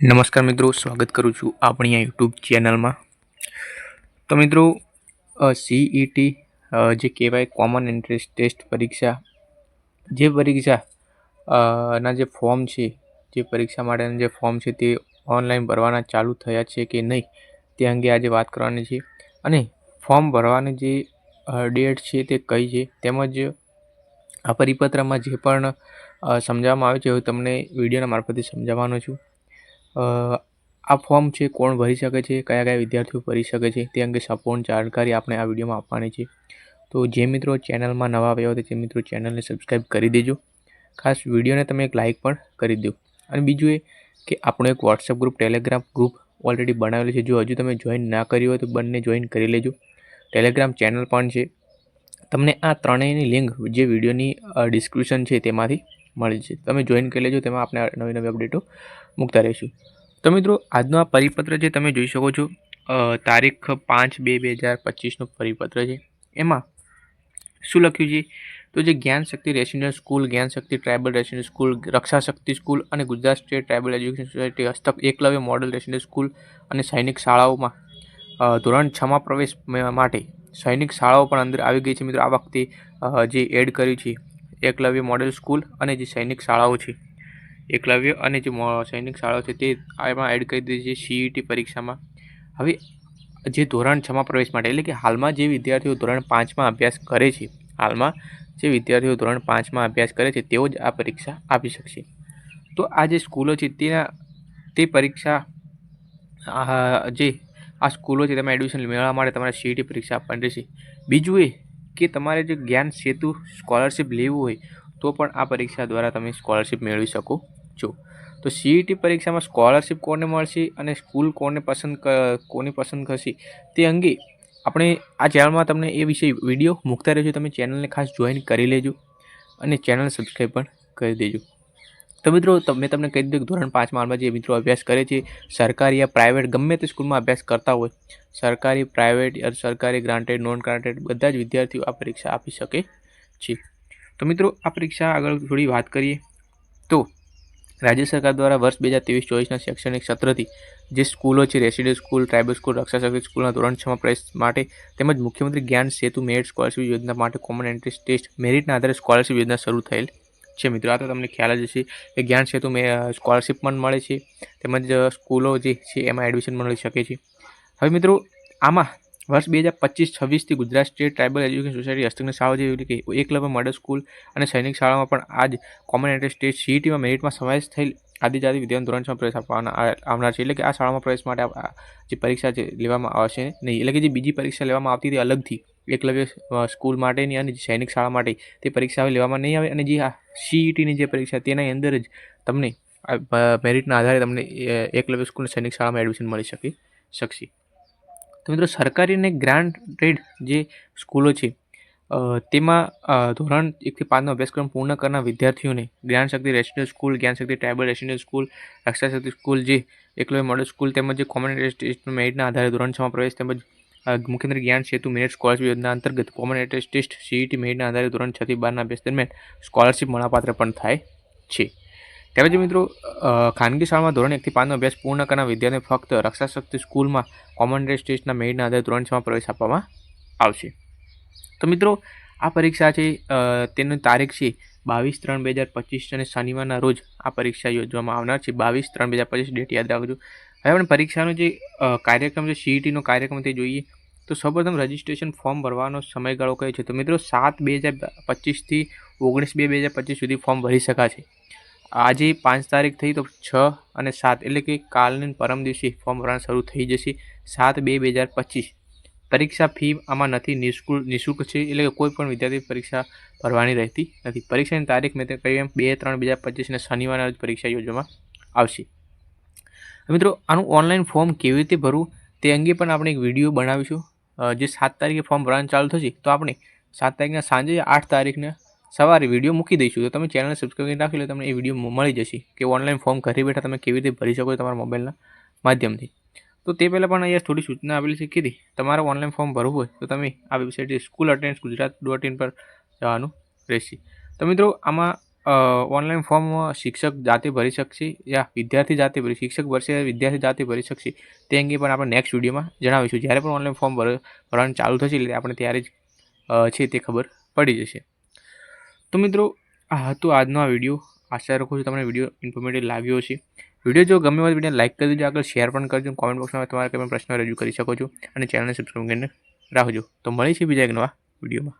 નમસ્કાર મિત્રો, સ્વાગત કરું છું આપણી આ યુટ્યુબ ચેનલમાં. તો મિત્રો સીઈટી જે કહેવાય કોમન એન્ટ્રન્સ ટેસ્ટ પરીક્ષા, જે પરીક્ષા ના જે ફોર્મ છે, જે પરીક્ષા માટેના જે ફોર્મ છે તે ઓનલાઈન ભરવાના ચાલુ થયા છે કે નહીં, તે અંગે આજે વાત કરવાની છે. અને ફોર્મ ભરવાની જે ડેટ છે તે કઈ છે, તેમજ આ પરિપત્રમાં જે પણ સમજાવવામાં આવે છે હું તમને વિડીયોના મારફતે સમજાવવાનો છું. આ ફોર્મ છે, કોણ ભરી શકે છે, કયા કયા વિદ્યાર્થીઓ ભરી શકે છે, તે અંગે સંપૂર્ણ જાણકારી આપણે આ વિડીયોમાં આપવાની છે. તો જે મિત્રો ચેનલમાં નવા આવ્યા હોય તો મિત્રો ચેનલને સબસ્ક્રાઈબ કરી દેજો. ખાસ વિડીયોને તમે એક લાઇક પણ કરી દો. અને બીજું એ કે આપણો એક WhatsApp group Telegram group already બનાવેલું છે. જો હજુ તમે જોઈન ના કર્યું હોય તો બંને જોઈન કરી લેજો. ટેલિગ્રામ ચેનલ પણ છે. તમને આ ત્રણેયની લિંક જે વિડીયોની ડિસ્ક્રિપ્શન છે તેમાંથી મળી છે તમે જોઈન કરી લેજો, તેમાં આપણે નવી નવી અપડેટો મૂકતા રહીશું. તો મિત્રો, આજનો આ પરિપત્ર જે તમે જોઈ શકો છો તારીખ પાંચ બે બે હજાર પચીસનો પરિપત્ર છે. એમાં શું લખ્યું છે? તો જે જ્ઞાન Shakti resident school, Gyan Shakti tribal resident school, Raksha Shakti school અને Gujarat state tribal education society હસ્તક એકલવ્ય મોડલ રેસિડેન્ટ સ્કૂલ અને સૈનિક શાળાઓમાં ધોરણ છમાં પ્રવેશ માટે સૈનિક શાળાઓ પણ અંદર આવી ગઈ છે. મિત્રો, આ વખતે જે એડ કર્યું છે, એકલવ્ય મોડેલ સ્કૂલ અને જે સૈનિક શાળાઓ છે. એકલવ્ય અને જે સૈનિક શાળાઓ છે તે એમાં એડ કરી દીધી છે સીઈટી પરીક્ષામાં. હવે જે ધોરણ છમાં પ્રવેશ માટે, એટલે કે હાલમાં જે વિદ્યાર્થીઓ ધોરણ પાંચમાં અભ્યાસ કરે છે, હાલમાં જે વિદ્યાર્થીઓ ધોરણ પાંચમાં અભ્યાસ કરે છે, તેઓ જ આ પરીક્ષા આપી શકશે. તો આ જે સ્કૂલો છે તેના, તે પરીક્ષા જે, આ સ્કૂલો છે તેમાં એડમિશન મેળવવા માટે તમારે સીઈટી પરીક્ષા આપવાની રહેશે. બીજું એ કે તમારે જે જ્ઞાન સેતુ સ્કોલરશિપ લેવું હોય, તો પણ આ પરીક્ષા દ્વારા તમે સ્કોલરશિપ મેળવી શકો. છો. તો સીઈટી પરીક્ષામાં સ્કોલરશિપ કોને મળશે અને સ્કૂલ કોને પસંદ કોની પસંદ કરશે તે અંગે આપણે આ ચેનલમાં તમને એ વિશે વીડિયો મૂકતા રહેજો. તમે ચેનલને ખાસ જોઈન કરી લેજો અને ચેનલ સબસ્ક્રાઈબ પણ કરી દેજો. તો મિત્રો, તમે, તમને કહી દીધું કે ધોરણ પાંચ માળમાં જે મિત્રો અભ્યાસ કરે છે, સરકારી યા પ્રાઇવેટ ગમે તે સ્કૂલમાં અભ્યાસ કરતા હોય, સરકારી પ્રાઇવેટ સરકારી ગ્રાન્ટેડ નોન ગ્રાન્ટેડ બધા જ વિદ્યાર્થીઓ આ પરીક્ષા આપી શકે છે. તો મિત્રો, આ પરીક્ષા આગળ થોડી વાત કરીએ. તો રાજ્ય સરકાર દ્વારા વર્ષ બે હજાર ત્રેવીસ ચોવીસના શૈક્ષણિક સત્રથી, જે સ્કૂલો છે resident school, tribal school Raksha Shakti સ્કૂલના ધોરણ છમાં પ્રવેશ માટે તેમજ મુખ્યમંત્રી જ્ઞાન સેતુ મેરિટ સ્કોલરશિપ યોજના માટે કોમન એન્ટ્રન્સ ટેસ્ટ મેરિટના આધારે સ્કોલરશિપ યોજના શરૂ થયેલ છે. મિત્રો, આ તો તમને ખ્યાલ જ હશે કે જ્ઞાન સેતુ મે સ્કોલરશિપ પણ મળે છે તેમજ સ્કૂલો જે છે, એમાં એડમિશન મળી શકે છે. હવે મિત્રો, આમાં વર્ષ બે હજાર પચીસ છવ્વીસથી Gujarat state tribal education society હસ્તકની શાળાઓ જેવી કે એકલવ્ય મોડલ સ્કૂલ અને સૈનિક શાળામાં પણ આજ કોમન એન્ટ્રન્સ ટેસ્ટ સીઈટીમાં મેરિટમાં સમાવેશ થયેલ આદિજાતિ વિદ્યાર્થીઓ ધોરણમાં પ્રવેશ આપવાના આવનાર છે. એટલે કે આ શાળામાં પ્રવેશ માટે જે પરીક્ષા છે લેવામાં આવશે નહીં. એટલે કે જે બીજી પરીક્ષા લેવામાં આવતી હતી અલગથી એકલવ્ય સ્કૂલ માટેની અને સૈનિક શાળા માટે તે પરીક્ષા હવે લેવામાં નહીં આવે. અને જે આ સીઈટીની જે પરીક્ષા તેના અંદર જ તમને મેરિટના આધારે તમને એકલવ્ય સ્કૂલ સૈનિક શાળામાં એડમિશન મળી શકે, શકશે. તો મિત્રો સરકારી અને ગ્રાન્ટેડ જે સ્કૂલો છે તેમાં ધોરણ એકથી પાંચનો અભ્યાસક્રમ પૂર્ણ કરનાર વિદ્યાર્થીઓને જ્ઞાન Shakti resident school, Gyan Shakti tribal residential school Raksha Shakti school જે એકલવ્ય મોડલ સ્કૂલ તેમજ કોમન ટેસ્ટ મેરિટના આધારે ધોરણ છમાં પ્રવેશ તેમજ મુખ્યમંત્રી જ્ઞાન સેતુ મેરિટ સ્કોલરશિપ યોજના અંતર્ગત કોમન એન્ટ્રન્સ ટેસ્ટ સીઈટી મેરિટના આધારે ધોરણ છથી બારના અભ્યાસ દરમિયાન સ્કોલરશિપ મળવાપાત્ર પણ થાય છે. તેમજ મિત્રો ખાનગી શાળામાં ધોરણ એકથી પાંચનો અભ્યાસ પૂર્ણ કરનાર વિદ્યાર્થીને ફક્ત રક્ષા શક્તિ સ્કૂલમાં કોમન એન્ટ્રન્સ ટેસ્ટના મેરિટના આધારે ધોરણ છમાં પ્રવેશ આપવામાં આવશે. તો મિત્રો, આ પરીક્ષા છે તેની તારીખ છે બાવીસ ત્રણ બે હજાર પચીસ અને શનિવારના રોજ આ પરીક્ષા યોજવામાં આવનાર છે. બાવીસ ત્રણ બે હજાર પચીસ ડેટ યાદ રાખજો. હવે આપણે પરીક્ષાનો જે કાર્યક્રમ છે સીઈટીનો કાર્યક્રમ તે જોઈએ. તો સૌપ્રથમ રજિસ્ટ્રેશન ફોર્મ ભરવાનો સમયગાળો કયો છે? તો મિત્રો, સાત બે હજાર પચીસથી ઓગણીસ બે બે હજાર પચીસ સુધી ફોર્મ ભરી શકાશે. આજે પાંચ તારીખ થઈ તો છ અને સાત, એટલે કે કાલની પરમ દિવસે ફોર્મ ભરવાનું શરૂ થઈ જશે સાત બે બે હજાર પચીસ. પરીક્ષા ફી આમાં નથી, નિઃશુલ્ક નિઃશુલ્ક છે, એટલે કે કોઈ પણ વિદ્યાર્થી પરીક્ષા ભરવાની રહેતી નથી. પરીક્ષાની તારીખ મેં કહ્યું એમ બે ત્રણ બે હજાર પચીસને શનિવારના રોજ પરીક્ષા યોજવામાં આવશે. મિત્રો, આનું ઓનલાઈન ફોર્મ કેવી રીતે ભરવું તે અંગે પણ આપણે એક વીડિયો બનાવીશું. જે સાત તારીખે ફોર્મ ભરવાનું ચાલુ થશે તો આપણે સાત તારીખના સાંજે આઠ તારીખને સવારે વીડિયો મૂકી દઈશું. તો તમે ચેનલ સબસ્ક્રાઈબ કરી રાખી લો, તમને એ વીડિયો મળી જશે કે ઓનલાઈન ફોર્મ ઘરે બેઠા તમે કેવી રીતે ભરી શકો તમારા મોબાઈલના માધ્યમથી. તો તે પહેલાં પણ અહીંયા થોડી સૂચના આપેલી છે, કીધી. તમારે ઓનલાઈન ફોર્મ ભરવું હોય તો તમે આ website school attend Gujarat dot in પર જવાનું રહેશે. તો મિત્રો, આમાં ઓનલાઈન ફોર્મ શિક્ષક જાતે ભરી શકશે યા વિદ્યાર્થી જાતે ભરી, શિક્ષક ભરશે વિદ્યાર્થી જાતે ભરી શકશે તે અંગે પણ આપણે નેક્સ્ટ વિડીયોમાં જણાવીશું. જ્યારે પણ ઓનલાઈન ફોર્મ ભર, ભરવાનું ચાલુ થશે એટલે આપણે ત્યારે જ છે તે ખબર પડી જશે. તો મિત્રો, આ હતું આજનો આ વીડિયો આશા રાખું છું તમને વીડિયો ઇન્ફોર્મેટિવ લાગ્યો છે વીડિયો જો ગમે હોય વીડિયો લાઇક કરી દેજો. આગળ શેર પણ કરજો. કોમેન્ટ બોક્સમાં તમારા કંઈ પણ પ્રશ્ન રજૂ કરી શકો છો. અને ચેનલને સબસ્ક્રાઈબ કરીને રાખજો. તો મળીશું બીજા એક નવા વિડીયોમાં